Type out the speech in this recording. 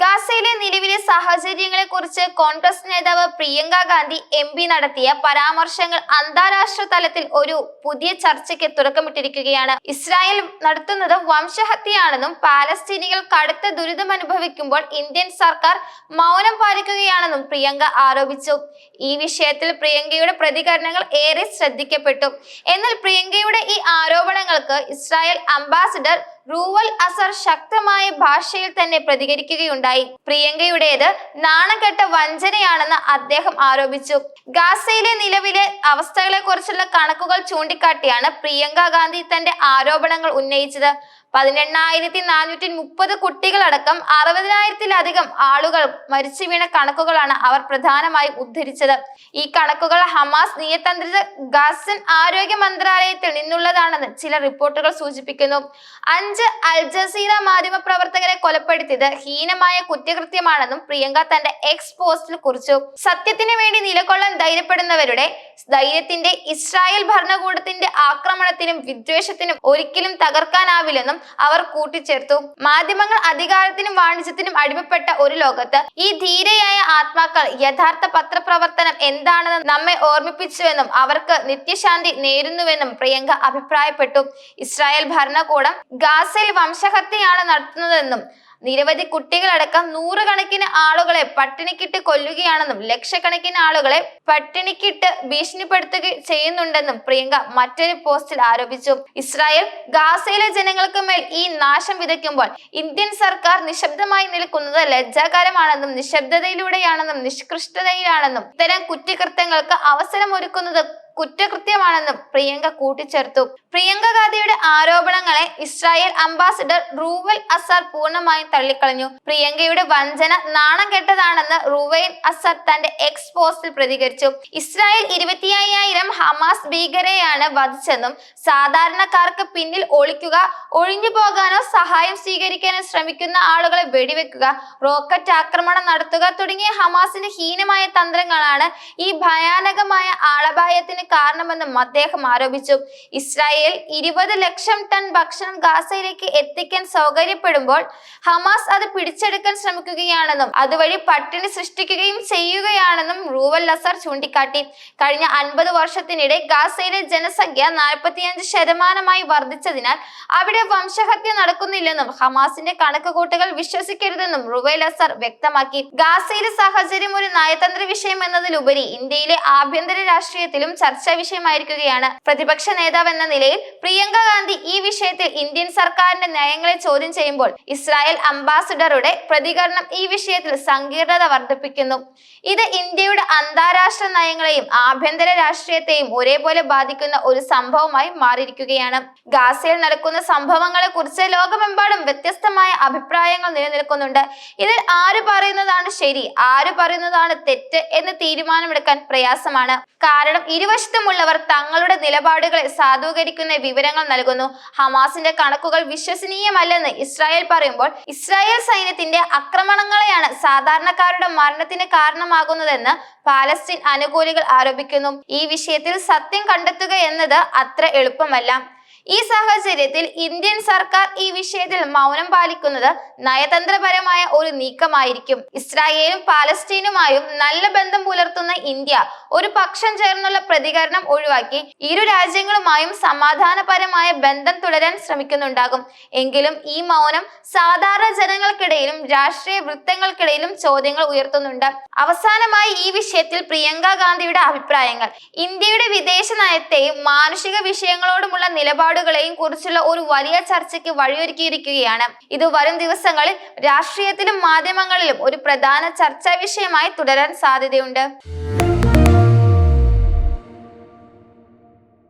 ഗാസയിലെ നിലവിലെ സാഹചര്യങ്ങളെ കുറിച്ച് കോൺഗ്രസ് നേതാവ് പ്രിയങ്ക ഗാന്ധി എം പി നടത്തിയ പരാമർശങ്ങൾ അന്താരാഷ്ട്ര തലത്തിൽ ഒരു പുതിയ ചർച്ചയ്ക്ക് തുടക്കമിട്ടിരിക്കുകയാണ്. ഇസ്രായേൽ നടത്തുന്നത് വംശഹത്യയാണെന്നും പാലസ്തീനികൾ കടുത്ത ദുരിതം അനുഭവിക്കുമ്പോൾ ഇന്ത്യൻ സർക്കാർ മൗനം പാലിക്കുകയാണെന്നും പ്രിയങ്ക ആരോപിച്ചു. ഈ വിഷയത്തിൽ പ്രിയങ്കയുടെ പ്രതികരണങ്ങൾ ഏറെ ശ്രദ്ധിക്കപ്പെട്ടു. എന്നാൽ പ്രിയങ്കയുടെ ഈ ആരോപണങ്ങൾക്ക് ഇസ്രായേൽ അംബാസിഡർ റൂവൽ അസർ ശക്തമായ ഭാഷയിൽ തന്നെ പ്രതികരിക്കുകയുണ്ടായി. പ്രിയങ്കയുടേത് നാണംകെട്ട വഞ്ചനയാണെന്ന് അദ്ദേഹം ആരോപിച്ചു. ഗാസയിലെ നിലവിലെ അവസ്ഥകളെ കുറിച്ചുള്ള കണക്കുകൾ ചൂണ്ടിക്കാട്ടിയാണ് പ്രിയങ്ക ഗാന്ധി തന്റെ ആരോപണങ്ങൾ ഉന്നയിച്ചത്. പതിനെണ്ണായിരത്തി നാനൂറ്റി മുപ്പത് കുട്ടികളടക്കം അറുപതിനായിരത്തിലധികം ആളുകൾ മരിച്ചു വീണ കണക്കുകളാണ് അവർ പ്രധാനമായും ഉദ്ധരിച്ചത്. ഈ കണക്കുകൾ ഹമാസ് നിയതന്ത്രിത ഗാസൻ ആരോഗ്യ മന്ത്രാലയത്തിൽ നിന്നുള്ളതാണെന്ന് ചില റിപ്പോർട്ടുകൾ സൂചിപ്പിക്കുന്നു. അഞ്ച് അൽ ജസീറ മാധ്യമ പ്രവർത്തകരെ കൊലപ്പെടുത്തിയത് ഹീനമായ കുറ്റകൃത്യമാണെന്നും പ്രിയങ്ക തന്റെ എക്സ് പോസ്റ്റിൽ കുറിച്ചു. സത്യത്തിന് വേണ്ടി നിലകൊള്ളാൻ ധൈര്യപ്പെടുന്നവരുടെ ധൈര്യത്തിന്റെ ഇസ്രായേൽ ഭരണകൂടത്തിന്റെ ആക്രമണത്തിനും വിദ്വേഷത്തിനും ഒരിക്കലും തകർക്കാനാവില്ലെന്നും അവർ കൂട്ടിച്ചേർത്തു. മാധ്യമങ്ങൾ അധികാരത്തിനും വാണിജ്യത്തിനും അടിമപ്പെട്ട ഒരു ലോകത്ത് ഈ ധീരയായ ആത്മാക്കൾ യഥാർത്ഥ പത്രപ്രവർത്തനം എന്താണെന്ന് നമ്മെ ഓർമ്മിപ്പിച്ചുവെന്നും അവർക്ക് നിത്യശാന്തി നേരുന്നുവെന്നും പ്രിയങ്ക അഭിപ്രായപ്പെട്ടു. ഇസ്രായേൽ ഭരണകൂടം ഗാസയിൽ വംശഹത്യയാണ് നടത്തുന്നതെന്നും നിരവധി കുട്ടികളടക്കം നൂറുകണക്കിന് ആളുകളെ പട്ടിണിക്കിട്ട് കൊല്ലുകയാണെന്നും ലക്ഷക്കണക്കിന് ആളുകളെ പട്ടിണിക്കിട്ട് ഭീഷണിപ്പെടുത്തുക ചെയ്യുന്നുണ്ടെന്നും പ്രിയങ്ക മറ്റൊരു പോസ്റ്റിൽ ആരോപിച്ചു. ഇസ്രായേൽ ഗാസയിലെ ജനങ്ങൾക്ക് മേൽ ഈ നാശം വിതയ്ക്കുമ്പോൾ ഇന്ത്യൻ സർക്കാർ നിശബ്ദമായി നിൽക്കുന്നത് ലജ്ജാകരമാണെന്നും നിശബ്ദതയിലൂടെയാണെന്നും നിഷ്കൃഷ്ടതയിലാണെന്നും ഇത്തരം കുറ്റകൃത്യങ്ങൾക്ക് അവസരമൊരുക്കുന്നത് കുറ്റകൃത്യമാണെന്നും പ്രിയങ്ക കൂട്ടിച്ചേർത്തു. പ്രിയങ്ക ഗാന്ധിയുടെ ഇസ്രായേൽ അംബാസിഡർ റൂവൽ അസർ പൂർണമായും തള്ളിക്കളഞ്ഞു. പ്രിയങ്കയുടെ വഞ്ചന നാണം കെട്ടതാണെന്ന് റൂവൈൻ അസർ തന്റെ എക്സ് പോസ്റ്റിൽ പ്രതികരിച്ചു. ഇസ്രായേൽ ഇരുപത്തിയ്യായിരം ഹമാസ് ഭീകരെയാണ് വധിച്ചെന്നും സാധാരണക്കാർക്ക് പിന്നിൽ ഒളിക്കുക ഒഴിഞ്ഞു പോകാനോ സഹായം സ്വീകരിക്കാനോ ശ്രമിക്കുന്ന ആളുകളെ വെടിവെക്കുക റോക്കറ്റ് ആക്രമണം നടത്തുക തുടങ്ങിയ ഹമാസിന്റെ ഹീനമായ തന്ത്രങ്ങളാണ് ഈ ഭയാനകമായ ആളപായത്തിന് കാരണമെന്നും അദ്ദേഹം ആരോപിച്ചു. ഇസ്രായേൽ ഇരുപത് ലക്ഷം ടൺ ഭക്ഷണം ഗാസയിലേക്ക് എത്തിക്കാൻ സൗകര്യപ്പെടുമ്പോൾ ഹമാസ് അത് പിടിച്ചെടുക്കാൻ ശ്രമിക്കുകയാണെന്നും അതുവഴി പട്ടിണി സൃഷ്ടിക്കുകയും ചെയ്യുകയാണെന്നും റൂവൽ അസർ ചൂണ്ടിക്കാട്ടി. കഴിഞ്ഞ അൻപത് വർഷത്തിനിടെ ഗാസയിലെ ജനസംഖ്യ നാൽപ്പത്തിയഞ്ച് ശതമാനമായി വർദ്ധിച്ചതിനാൽ അവിടെ വംശഹത്യ നടക്കുന്നില്ലെന്നും ഹമാസിന്റെ കണക്കുകൂട്ടുകൾ വിശ്വസിക്കരുതെന്നും റുവൈൽ അസർ വ്യക്തമാക്കി. ഗാസയിലെ സാഹചര്യം ഒരു നയതന്ത്ര വിഷയം എന്നതിലുപരി ഇന്ത്യയിലെ ആഭ്യന്തര രാഷ്ട്രീയത്തിലും ചർച്ചാ വിഷയമായിരിക്കുകയാണ്. പ്രതിപക്ഷ നേതാവ് എന്ന നിലയിൽ പ്രിയങ്ക ഗാന്ധി ഈ വിഷയത്തിൽ ഇന്ത്യൻ സർക്കാരിന്റെ നയങ്ങളെ ചോദ്യം ചെയ്യുമ്പോൾ ഇസ്രായേൽ അംബാസിഡറുടെ പ്രതികരണം ഈ വിഷയത്തിൽ സങ്കീർണത വർദ്ധിപ്പിക്കുന്നു. ഇത് ഇന്ത്യയുടെ അന്താരാഷ്ട്ര നയങ്ങളെയും ആഭ്യന്തര രാഷ്ട്രീയത്തെയും ഒരേപോലെ ബാധിക്കുന്ന ഒരു സംഭവമായി മാറിയിരിക്കുകയാണ്. ഗാസയിൽ നടക്കുന്ന സംഭവങ്ങളെ കുറിച്ച് ലോകമെമ്പാടും വ്യത്യസ്തമായ അഭിപ്രായങ്ങൾ നിലനിൽക്കുന്നുണ്ട്. ഇതിൽ ആര് പറയുന്നതാണ് ശരി ആര് പറയുന്നതാണ് തെറ്റ് എന്ന് തീരുമാനമെടുക്കാൻ പ്രയാസമാണ്. കാരണം ഇരുവശത്തുമുള്ളവർ തങ്ങളുടെ നിലപാടുകളെ സാധൂകരിക്കുന്ന വിവരങ്ങൾ നൽകുന്നു. ഹമാസിന്റെ കണക്കുകൾ വിശ്വസനീയമല്ലെന്ന് ഇസ്രായേൽ പറയുമ്പോൾ ഇസ്രായേൽ സൈന്യത്തിന്റെ ആക്രമണങ്ങളെയാണ് സാധാരണക്കാരുടെ മരണത്തിന് കാരണമാകുന്നതെന്ന് പാലസ്തീൻ അനുകൂലികൾ ആരോപിക്കുന്നു. ഈ വിഷയത്തിൽ സത്യം കണ്ടെത്തുക എന്നത് അത്ര എളുപ്പമല്ല. ഈ സാഹചര്യത്തിൽ ഇന്ത്യൻ സർക്കാർ ഈ വിഷയത്തിൽ മൗനം പാലിക്കുന്നത് നയതന്ത്രപരമായ ഒരു നീക്കമായിരിക്കും. ഇസ്രായേലും പാലസ്തീനുമായും നല്ല ബന്ധം പുലർത്തുന്ന ഇന്ത്യ ഒരു പക്ഷം ചേർന്നുള്ള പ്രതികരണം ഒഴിവാക്കി ഇരു രാജ്യങ്ങളുമായും സമാധാനപരമായ ബന്ധം തുടരാൻ ശ്രമിക്കുന്നുണ്ടാകും. എങ്കിലും ഈ മൗനം സാധാരണ ജനങ്ങൾക്കിടയിലും രാഷ്ട്രീയ വൃത്തങ്ങൾക്കിടയിലും ചോദ്യങ്ങൾ ഉയർത്തുന്നുണ്ട്. അവസാനമായി ഈ വിഷയത്തിൽ പ്രിയങ്ക ഗാന്ധിയുടെ അഭിപ്രായങ്ങൾ. ഇന്ത്യയുടെ വിദേശ നയത്തെയും മാനുഷിക വിഷയങ്ങളോടുമുള്ള നിലപാടുകളെയും കുറിച്ചുള്ള ഒരു വലിയ ചർച്ചയ്ക്ക് വഴിയൊരുക്കിയിരിക്കുകയാണ്. ഇത് വരും ദിവസങ്ങളിൽ രാഷ്ട്രീയത്തിലും മാധ്യമങ്ങളിലും ഒരു പ്രധാന ചർച്ചാ വിഷയമായി തുടരാൻ സാധ്യതയുണ്ട്.